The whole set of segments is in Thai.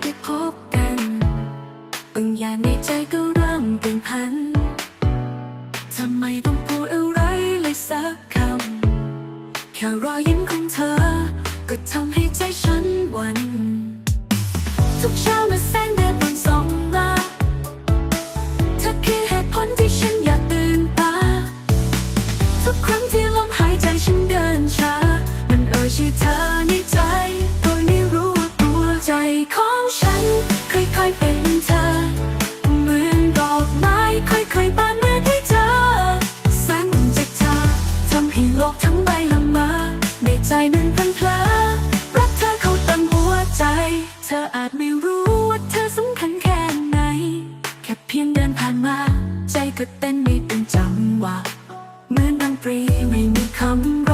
ได้พบกันบางอย่างในใจก็เริ่มเป็นพันทำไมต้องพูดอะไรเลยสักคำ แค่รอยยิ้มของเธอ ก็ทำให้ใจฉันวันทุกเช้า โลกทั้งใบละมาในใจมันพลันเพลอรักเธอเข้าเต็มหัวใจ เธออาจไม่รู้ว่าเธอสำคัญแค่ไหน แค่เพียงเดินผ่านมา ใจก็เต้นไม่เป็นจังหวะเหมือนดนตรีไม่มีคำร้อง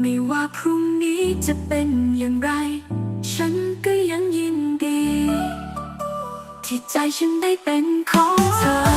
ไม่ว่าพรุ่งนี้จะเป็นอย่างไร ฉันก็ยังยินดี ที่ใจฉันได้เป็นของเธอ